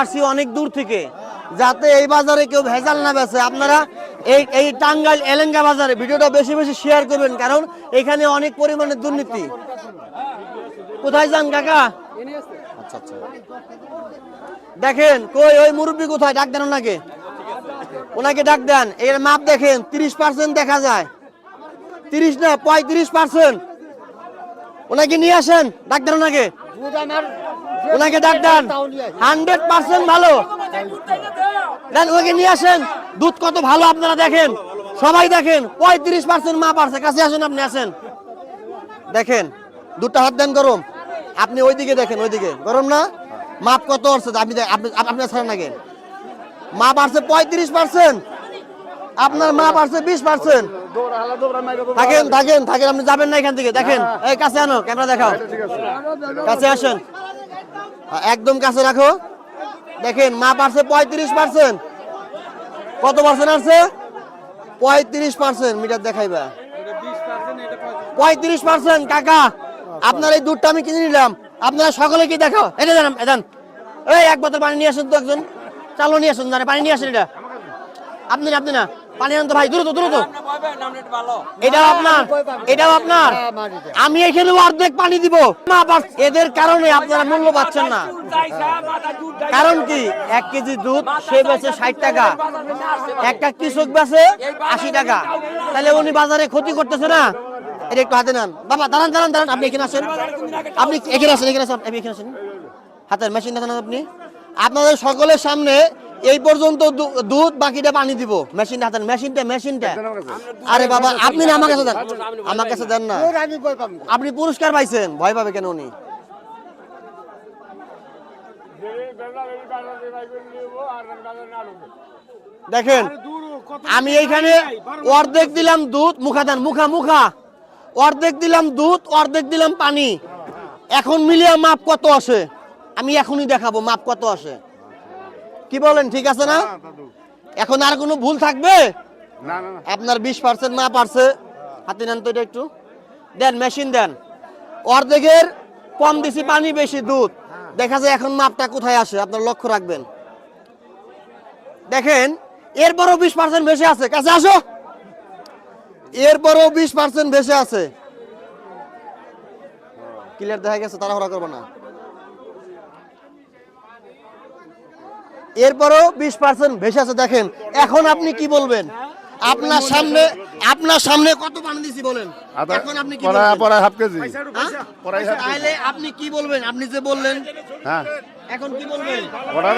আসছি অনেক দূর থেকে, যাতে এই বাজারে কেউ ভেজাল না বেছে আপনারা এই এই টাঙ্গাইল এলেঙ্গা বাজারে ভিডিওটা বেশি বেশি শেয়ার করবেন, কারণ এখানে অনেক পরিমাণে দুর্নীতি। কোথায় যান কাকা? দেখেন, কই, ওই মুরব্বী কোথায়? ডাক দেন ওনাকে। ওনাকে ডাক দেন। এর মাপ দেখেন, তিরিশ পার্সেন্ট দেখা যায়। তিরিশ না, পঁয়ত্রিশ পার্সেন্ট ওনাকে নিয়ে আসেন, ডাক দেন ওনাকে। ওনাকে ডাক দেন। হান্ড্রেড পার্সেন্ট ভালো। দেন ওকে নিয়ে আসেন। দুধ কত ভালো আপনারা দেখেন। সবাই দেখেন, পঁয়ত্রিশ পার্সেন্ট মা পারছে কাছে আসেন, আপনি আসেন। দেখেন, দুধটা হাত দেন গরম। আপনি ওইদিকে দেখেন, ওইদিকে। গরম না? মাপ কত আসছে? আপনি আপনি ছাড়েন আগে। মা পারছে পঁয়ত্রিশ পার্সেন্ট। আপনার মা পারছে বিশ পার্সেন্ট। থাকেন থাকেন থাকেন। আপনি যাবেন না এখান থেকে। দেখেন, এই কাছে আনো, ক্যামেরা দেখাও। কাছে আসেন। একদম কাছে রাখো। দেখেন, মা পারছে পঁয়ত্রিশ পার্সেন্ট কত পার্সেন্ট আছে পঁয়ত্রিশ পার্সেন্ট মিটার দেখাইবা। পঁয়ত্রিশ পার্সেন্ট কাকা, আপনার এই দুধটা আমি কিনে নিলাম। আপনারা সকলে কি দেখো এটা জানাম এদান এই এক বোতল পানি নিয়ে আসুন তো একজন। চালো নিয়ে আসুন পানি নিয়ে আসেন এটা। আপনি না আপনি না। পানি আনতো ভাই দ্রুত দ্রুত। এটাও আপনার এটাও আপনার। আমি এখানে অর্ধেক পানি দিব। এদের কারণে আপনারা মূল্য পাচ্ছেন না। কারণ কি? এক কেজি দুধ সে বেচে ষাট টাকা। একটা কৃষক বেচে আশি টাকা। তাহলে উনি বাজারে ক্ষতি করতেছে না? এটা একটু হাতে নেন। বাবা দাঁড়ান দাঁড়ান দাঁড়ান। আপনি এখানে আসেন। আপনি এখানে আসেন এখানে আসেন আপনি এখানে আসেন। হাতের মেশিন দেখান আপনি। আপনাদের সকলের সামনে এই পর্যন্ত দুধ বাকিটা পানি দিব। মেশিনটা হাতেন মেশিনটা মেশিনটা। আরে বাবা আপনি না আমার কাছে দেন। আমার কাছে দেন না। আপনি পুরস্কার পাইছেন। ভয় পাবে কেন উনি? দেখেন আমি এইখানে অর্ধেক দিলাম দুধ মুখা দেন মুখা মুখা। অর্ধেক দিলাম দুধ অর্ধেক দিলাম পানি। এখন মিলিয়ে মাপ কত আসে? আমি এখনই দেখাবো মাপ কত আসে। কি বলেন ঠিক আছে না? এখন আর কোনো ভুল থাকবে? না না না। আপনার বিশ পার্সেন্ট মাপ আসছে হাতে নেন তো এটা একটু। দেন মেশিন দেন। অর্ধেকের কম দিছি পানি বেশি দুধ। দেখা যায় এখন মাপটা কোথায় আসে আপনার লক্ষ্য রাখবেন। দেখেন এরপরও বিশ পার্সেন্ট বেশি আছে। কাছে আসো। এরপরও বিশ পার্সেন্ট বেশি আছে। ক্লিয়ার দেখা গেছে তাড়াহুড়া করব না। এরপরও বিশ পার্সেন্ট ভেসে আছে দেখেন। এখন আপনি কি বলবেন? আপনার সামনে আপনার সামনে কত পানি দিছি বলেন? এখন আপনি কি পড়া পড়া পড়ায় হাফ কেজি। হ্যাঁ? হাফ কেজি তাহলে আপনি কি বলবেন? আপনি যে বললেন হ্যাঁ। এখন কি বলবেন? পড়ায়